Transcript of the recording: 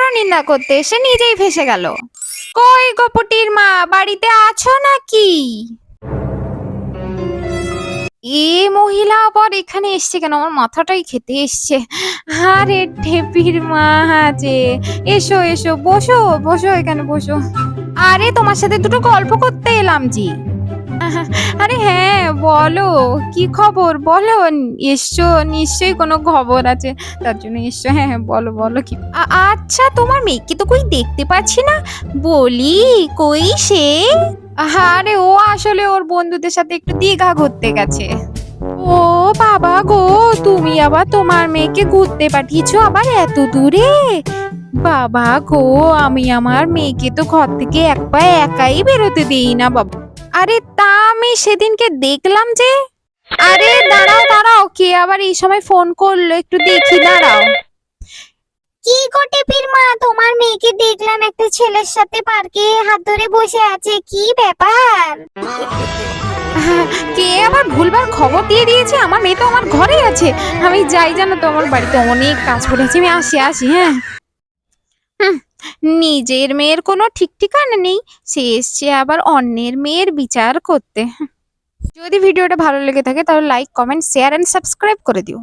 পরনিন্দা করতে এসে নিজেই ফেসে গেল। কই গপুটির মা, বাড়িতে আছো নাকি? এ মহিলা আবার এখানে এসছে কেন? আমার মাথাটাই খেতে এসছে। আরে ঢেপির মা যে। এসো এসো, বসো বসো এখানে, বসো। আরে তোমার সাথে দুটো গল্প করতে এলাম জি। আরে হ্যাঁ বলো। কি খবর? বলো, এসছো, নিশ্চয়ই কোনো খবর আছে। তার জন্য এসছো হ্যাঁ হ্যাঁ বলো বলো কি। আচ্ছা তোমার মেয়েকে তো কই দেখতে পাচ্ছি না। বলি, কই সে? আরে ও আসলে ওর বন্ধুদের সাথে একটু দীঘা ঘুরতে গেছে। ও বাবা গো, তুমি আবার তোমার মেয়েকে ঘুরতে পাঠিয়েছো আবার এত দূরে? বাবা গো, আমি আমার মেয়েকে তো ঘর থেকে এক পায়ে একাই বেরোতে দেই না বাবা। আরে তা আমি সেদিনকে দেখলাম যে আরে দাঁড়াও দাঁড়াও। কে আবার এই সময় ফোন করল? একটু দেখি দাঁড়াও। কি গো টেপির মা? তোমার মেয়েকে দেখলাম একটা ছেলের সাথে পার্কে হাত ধরে বসে আছে। কি ব্যাপার? কে আবার ভুলবার খবর দিয়ে দিয়েছে? আমার মেয়ে তো আমার ঘরে আছে। আমি যাই জানো তো আমার বাড়িতে অনেক কাজ পড়েছে আমি আসি আসি হ্যাঁ। নিজের মেয়ের কোনো ঠিক ঠিকানা নেই, সে এসছে আবার অন্যের মেয়ের বিচার করতে। যদি ভিডিওটা ভালো লেগে থাকে তাহলে like comment share and subscribe করে দিও।